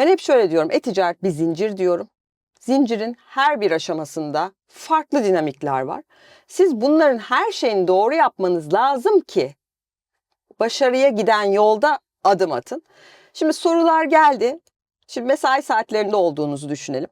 Ben hep şöyle diyorum. E-ticaret bir zincir diyorum. Zincirin her bir aşamasında farklı dinamikler var. Siz bunların her şeyini doğru yapmanız lazım ki başarıya giden yolda adım atın. Şimdi sorular geldi. Şimdi mesai saatlerinde olduğunuzu düşünelim.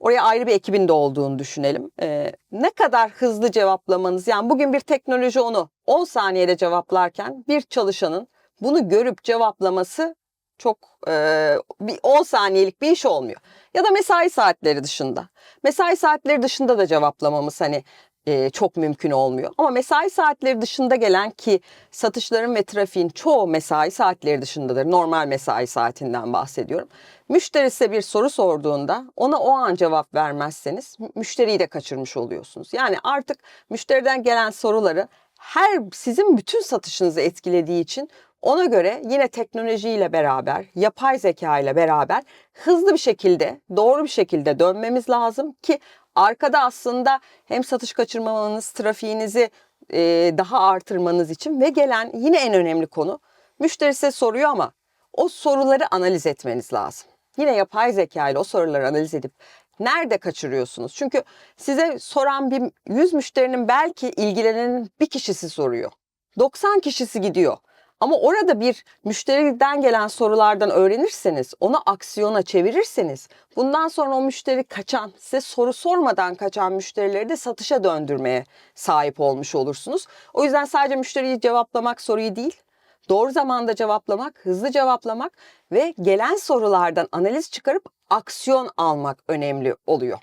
Oraya ayrı bir ekibin de olduğunu düşünelim. Ee, ne kadar hızlı cevaplamanız yani bugün bir teknoloji onu 10 saniyede cevaplarken bir çalışanın bunu görüp cevaplaması çok e, bir 10 saniyelik bir iş olmuyor. Ya da mesai saatleri dışında. Mesai saatleri dışında da cevaplamamız hani e, çok mümkün olmuyor. Ama mesai saatleri dışında gelen ki satışların ve trafiğin çoğu mesai saatleri dışındadır. Normal mesai saatinden bahsediyorum. Müşteri size bir soru sorduğunda ona o an cevap vermezseniz mü- müşteriyi de kaçırmış oluyorsunuz. Yani artık müşteriden gelen soruları her sizin bütün satışınızı etkilediği için ona göre yine teknolojiyle beraber, yapay zeka ile beraber hızlı bir şekilde, doğru bir şekilde dönmemiz lazım ki arkada aslında hem satış kaçırmamanız, trafiğinizi e, daha artırmanız için ve gelen yine en önemli konu müşteri size soruyor ama o soruları analiz etmeniz lazım. Yine yapay zeka ile o soruları analiz edip nerede kaçırıyorsunuz? Çünkü size soran bir 100 müşterinin belki ilgilenenin bir kişisi soruyor. 90 kişisi gidiyor. Ama orada bir müşteriden gelen sorulardan öğrenirseniz, onu aksiyona çevirirseniz, bundan sonra o müşteri kaçan, size soru sormadan kaçan müşterileri de satışa döndürmeye sahip olmuş olursunuz. O yüzden sadece müşteriyi cevaplamak soruyu değil, doğru zamanda cevaplamak, hızlı cevaplamak ve gelen sorulardan analiz çıkarıp aksiyon almak önemli oluyor.